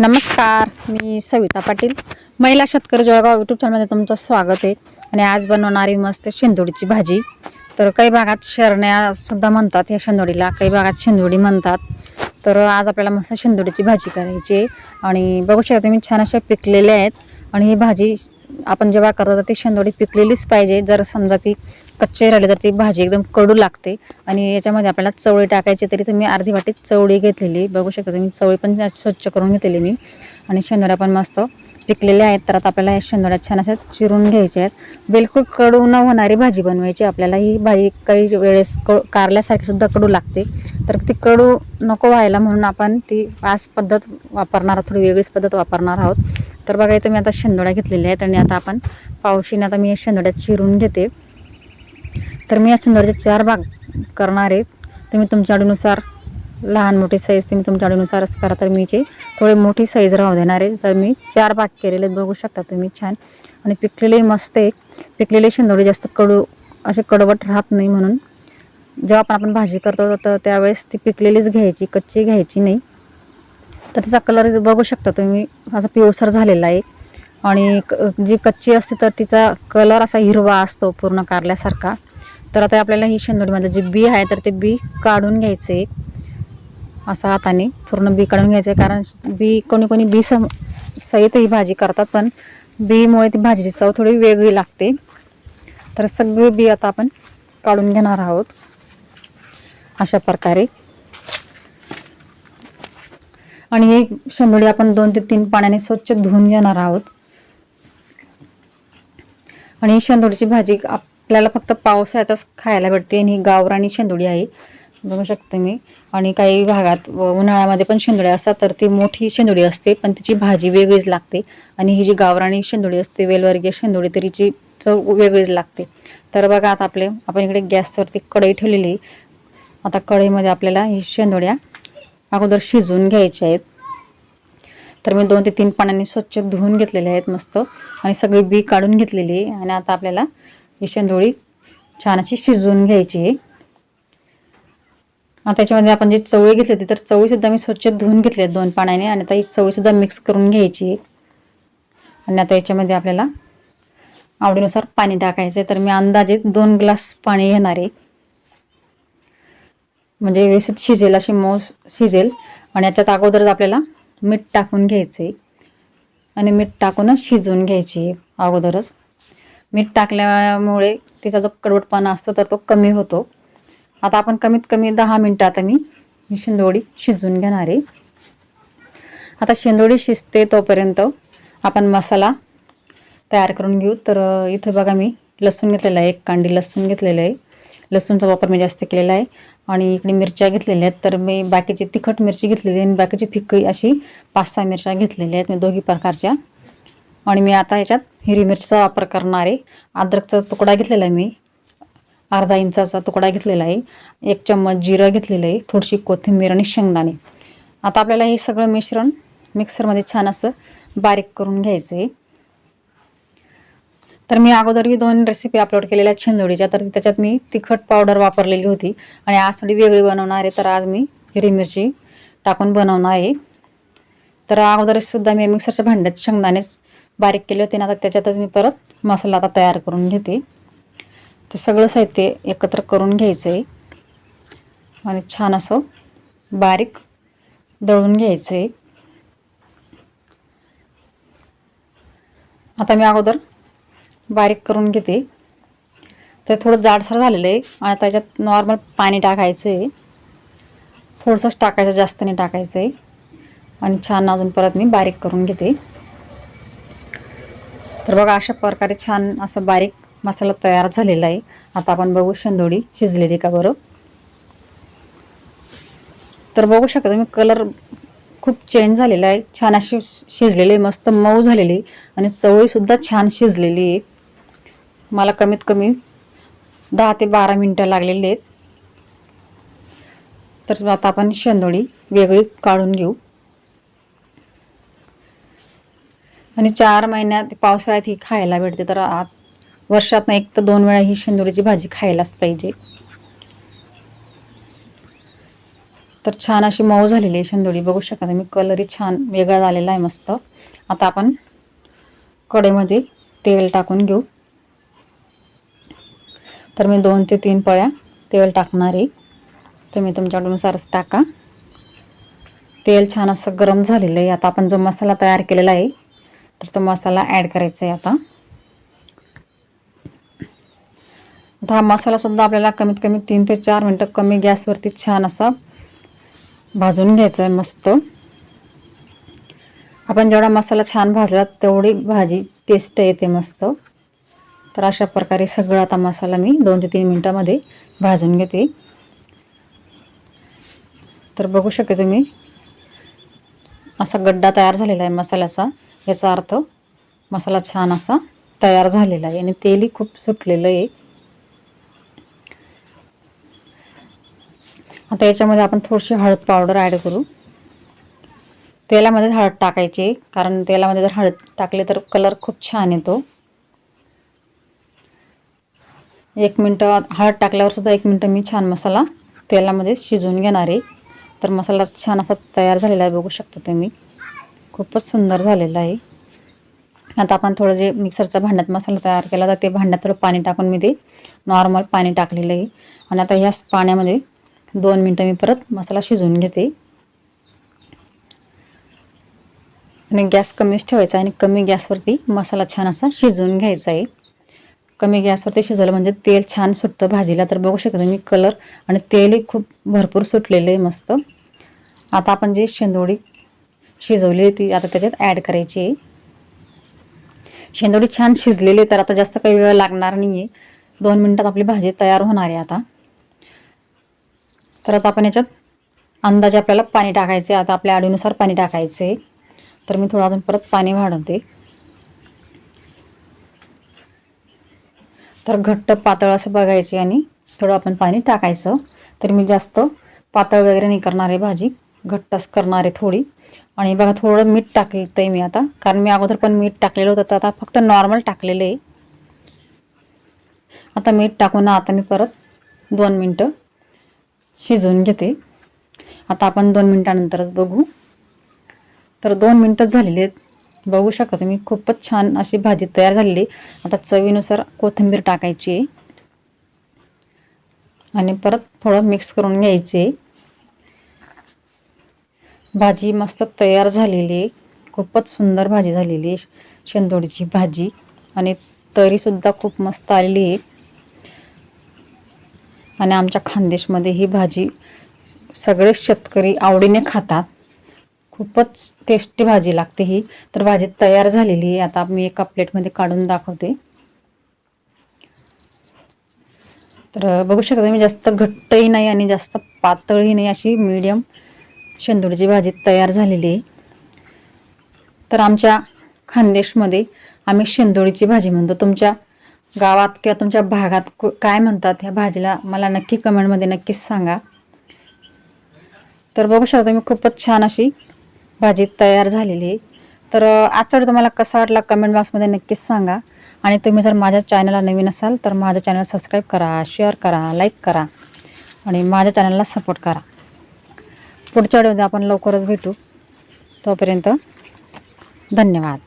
नमस्कार मी सविता पाटील. महिला शेतकरी जळगाव यूट्यूब चॅनलमध्ये तुमचं स्वागत आहे. आणि आज बनवणारी मस्त शेंदोडीची भाजी. तर काही भागात शरण्यासुद्धा म्हणतात ह्या शेंदोडीला. काही भागात शेंदोडी म्हणतात. तर आज आपल्याला मस्त शेंदोडीची भाजी करायची आहे. आणि बघू शकता तुम्ही छान अशा पिकलेल्या आहेत. आणि ही भाजी आपण जेव्हा करतो तर ती शेंदोडी पिकलेलीच पाहिजे. जर समजा ती कच्चे राहिले तर ती भाजी एकदम कडू लागते. आणि याच्यामध्ये आपल्याला चवळी टाकायची तरी तुम्ही अर्धी वाटी चवळी घेतलेली. बघू शकता तुम्ही चवळी पण स्वच्छ करून घेतलेली मी. आणि शेंदोड्या पण मस्त पिकलेले आहेत तर आता आपल्याला या शेंदोड्या छान अशा चिरून घ्यायच्या आहेत. बिलकुल कडू न होणारी भाजी बनवायची. आपल्याला ही भाजी काही वेळेस क कारल्यासारखी सुद्धा कडू लागते. तर ती कडू नको व्हायला म्हणून आपण ती पाच पद्धत वापरणार आहोत थोडी वेगळीच पद्धत वापरणार आहोत. तर बघा इथं मी आता शेंदोड्या घेतलेल्या आहेत आणि आता आपण पावशीने आता मी या शेंदोड्या चिरून घेते. तर मी या शेंदोड्याचे चार भाग करणार आहे. तुम्ही तुमच्या आवडीनुसार लहान मोठी साईज तुम्ही तुमच्या आवडीनुसारच करा तर मी जे थोडे मोठी साईज राहू देणार आहे तर मी चार भाग केलेले बघू शकता तुम्ही छान. आणि पिकलेले मस्त आहे. पिकलेले शेंदोडे जास्त कडू असे कडवट राहत नाही म्हणून. जेव्हा पण आपण भाजी करतो तर त्यावेळेस ती पिकलेलीच घ्यायची कच्ची घ्यायची नाही. तर तिचा कलर बघू शकता तुम्ही असा पिवळसर झालेला आहे. आणि क- जी कच्ची असते तर तिचा कलर असा हिरवा असतो पूर्ण कारल्यासारखा. तर आता आपल्याला ही शेंदोडीमधलं जे बी आहे तर ते बी काढून घ्यायचं. आहे असं हाताने पूर्ण बी काढून घ्यायचं आहे कारण बी कोणी कोणी बी सम सहित ही भाजी करतात पण बीमुळे ती भाजीची चव थोडी वेगळी लागते. तर सगळी बी आता आपण काढून घेणार आहोत. अशा प्रकारे. आणि हे शेंदोडी आपण दोन ते तीन पाण्याने स्वच्छ धुवून घेणार आहोत. आणि ही शेंदोडीची भाजी आपल्याला फक्त पावसाळ्यातच खायला भेटते. आणि ही गावराणी शेंदोळी आहे. बघू शकते मी. आणि काही भागात व उन्हाळ्यामध्ये पण शेंदुळे असतात तर ती मोठी शेंदुळी असते पण तिची भाजी वेगळीच लागते. आणि ही जी गावरानी शेंदुळी असते वेलवर्गीय शेंदुळी तरीची चव वेगळीच लागते. तर बघा आता आपले आपण इकडे गॅसवरती कढई ठेवलेली. आहे. आता कढईमध्ये आपल्याला ही शेंदोड्या अगोदर शिजवून घ्यायच्या आहेत. तर मी दोन ते तीन पाण्याने स्वच्छ धुवून घेतलेले आहेत मस्त. आणि सगळी बी काढून घेतलेली आहे. आणि आता आपल्याला ही शेंदोळी छान अशी शिजवून घ्यायची आहे. त्याच्यामध्ये आपण जे चवळी घेतली होती तर चवळीसुद्धा मी स्वच्छ धुवून घेतली आहेत दोन पाण्याने. आणि आता ही चवळीसुद्धा मिक्स करून घ्यायची. आहे आणि आता याच्यामध्ये आपल्याला आवडीनुसार पाणी टाकायचं आहे तर मी अंदाजे दोन ग्लास पाणी घेणार आहे. म्हणजे व्यवस्थित शिजेल अशी मऊ शिजेल. आणि याच्यात अगोदरच आपल्याला मीठ टाकून घ्यायचं आहे आणि मीठ टाकूनच शिजवून घ्यायची अगोदरच. मीठ टाकल्यामुळे तिचा जो कडवटपणा असतो तर तो कमी होतो. आता आपण कमीत कमी दहा मिनटं आता मी शेंदोडी शिजवून घेणार आहे. आता शेंदोडी शिजते तोपर्यंत आपण मसाला तयार करून घेऊ. तर इथे बघा मी लसूण घेतलेला आहे एक कांडी लसूण घेतलेलं आहे. लसूणचा वापर मी जास्त केलेला आहे. आणि इकडे मिरच्या घेतलेल्या आहेत. तर मी बाकीची तिखट मिरची घेतलेली आहे आणि बाकीची फिक्की अशी पाच सहा मिरच्या घेतलेल्या आहेत मी दोघी प्रकारच्या. आणि मी आता याच्यात हिरवी मिरचीचा वापर करणार आहे. अद्रकचा तुकडा घेतलेला आहे मी. अर्धा इंचाचा तुकडा घेतलेला आहे. एक चम्मच जिरं घेतलेलं आहे. थोडीशी कोथिंबीर आणि शेंगदाणे. आता आपल्याला हे सगळं मिश्रण मिक्सरमध्ये छान असं बारीक करून घ्यायचं आहे. तर मी अगोदरही दोन रेसिपी अपलोड केलेल्या आहेत शेंदोडीच्या. तर त्याच्यात मी तिखट पावडर वापरलेली होती. आणि आज थोडी वेगळी बनवणार आहे. तर आज मी हिरवी मिरची टाकून बनवणार आहे. तर अगोदरसुद्धा मी मिक्सरच्या भांड्यात शेंगदाणेच बारीक केले होते. ना आता त्याच्यातच मी परत मसाला आता तयार करून घेते. ते सगळं साहित्य एकत्र करून घ्यायचं आहे आणि छान असं बारीक दळून घ्यायचं आहे आता मी अगोदर बारीक करून घेते. ते थोडं जाडसर झालेलं आहे आणि त्याच्यात नॉर्मल पाणी टाकायचं आहे थोडंसंच टाकायचं जास्त नाही टाकायचं आहे आणि छान अजून परत मी बारीक करून घेते. तर बघा अशा प्रकारे छान असं बारीक मसाला तयार झालेला आहे. आता आपण बघू शेंदोडी शिजलेली का बरं? तर बघू शकता तुम्ही कलर खूप चेंज झालेला आहे. छान अशी शिजलेली मस्त मऊ झालेली आहे आणि चवळीसुद्धा छान शिजलेली आहे. मला कमीत कमी दहा ते बारा मिनटं लागलेली आहेत. तर आता आपण शेंदोळी वेगळी काढून घेऊ. आणि चार महिन्यात पावसाळ्यात ही खायला भेटते तर आत वर्षातनं एक तर दोन वेळा ही शेंदुरीची भाजी खायलाच पाहिजे. तर छान अशी मऊ झालेली आहे शेंदोडी बघू शकता तुम्ही कलरही छान वेगळा झालेला आहे मस्त. आता आपण कडेमध्ये तेल टाकून घेऊ. तर मी दोन ते तीन पळ्या तेल टाकणार आहे. तुम्ही तुमच्यानुसारच टाका. तेल छान असं गरम झालेलं आहे. आता आपण जो मसाला तयार केलेला आहे तर तो मसाला ॲड करायचा आहे आता. आता हा मसालासुद्धा आपल्याला कमीत कमी तीन ते चार मिनटं कमी गॅसवरती छान असा भाजून घ्यायचा आहे मस्त. आपण जेवढा मसाला छान भाजला तेवढी भाजी टेस्ट येते मस्त. तर अशा प्रकारे सगळा आता मसाला मी दोन ते तीन मिनटामध्ये भाजून घेते. तर बघू शकते तुम्ही असा गड्डा तयार झालेला आहे मसाल्याचा. याचा अर्थ मसाला छान असा तयार झालेला आहे आणि तेलही खूप सुटलेलं आहे. आता याच्यामध्ये आपण थोडीशी हळद पावडर ॲड करू. तेलामध्येच हळद टाकायची कारण तेलामध्ये जर हळद टाकली तर कलर खूप छान येतो. एक मिनटं हळद टाकल्यावरसुद्धा एक मिनटं मी छान मसाला तेलामध्ये शिजवून घेणार आहे. तर मसाला छान असा तयार झालेला आहे बघू शकता तुम्ही. खूपच सुंदर झालेला आहे. आता आपण थोडं जे मिक्सरच्या भांड्यात मसाला तयार केला तर ते भांड्यात थोडं पाणी टाकून मी ते नॉर्मल पाणी टाकलेलं आहे. आणि आता ह्याच पाण्यामध्ये दोन मिनटं मी परत मसाला शिजवून घेते. आणि गॅस कमीच ठेवायचा आणि कमी गॅसवरती मसाला छान असा शिजवून घ्यायचा आहे. कमी गॅसवरती शिजवलं म्हणजे तेल छान सुटतं भाजीला तर बघू शकता मी कलर आणि तेलही खूप भरपूर सुटलेलं आहे मस्त. आता आपण जी शेंदोडी शिजवली ती आता त्याच्यात ॲड करायची आहे. शेंदोडी छान शिजलेली आहे तर आता जास्त काही वेळ लागणार नाही आहे दोन मिनटात आपली भाजी तयार होणार आहे आता. तर आता आपण याच्यात अंदाजे आपल्याला पाणी टाकायचे. आता आपल्या आडीनुसार पाणी टाकायचं. आहे तर मी थोडं अजून परत पाणी वाढवते. तर घट्ट पातळ असं बघायचे आणि थोडं आपण पाणी टाकायचं. तर मी जास्त पातळ वगैरे नाही करणार आहे भाजी. घट्टच करणार आहे थोडी. आणि बघा थोडं मीठ टाकलं आहे मी आता. कारण मी अगोदर पण मीठ टाकलेलं होतं. तर आता फक्त नॉर्मल टाकलेलं आहे. आता मीठ टाकून आता मी परत दोन मिनटं शिजवून घेते. आता आपण दोन मिनटानंतरच बघू. तर दोन मिनटंच झालेली आहेत. बघू शकता तुम्ही खूपच छान अशी भाजी तयार झालेली आता चवीनुसार कोथिंबीर टाकायची आहे. आणि परत थोडं मिक्स करून घ्यायचे भाजी मस्त तयार झालेली आहे. खूपच सुंदर भाजी झालेली आहे. शेंदोडीची भाजी. आणि तरीसुद्धा खूप मस्त आलेली आहे. आणि आमच्या खानदेशमध्ये ही भाजी सगळे शेतकरी आवडीने खातात. खूपच टेस्टी भाजी लागते ही. तर भाजी तयार झालेली आहे. आता मी एका प्लेटमध्ये काढून दाखवते. तर बघू शकता तुम्ही जास्त घट्टही नाही आणि जास्त पातळही नाही अशी मीडियम शेंदूरची भाजी तयार झालेली आहे. तर आमच्या खानदेशमध्ये आम्ही शेंदोळीची भाजी म्हणतो. तुमच्या गावात किंवा तुमच्या भागात कु- काय म्हणतात ह्या भाजीला? मला नक्की कमेंटमध्ये नक्कीच सांगा. तर बघू शकता तुम्ही खूपच छान अशी भाजी तयार झालेली आहे. तर अं, आजचा व्हिडिओ तुम्हाला कसा वाटला कमेंट बॉक्समध्ये नक्कीच सांगा. आणि तुम्ही जर माझ्या चॅनलला नवीन असाल तर माझ्या चॅनल सबस्क्राईब करा शेअर करा लाईक करा आणि माझ्या चॅनलला सपोर्ट करा. पुढच्या व्हिडिओमध्ये आपण लवकरच भेटू. तोपर्यंत धन्यवाद.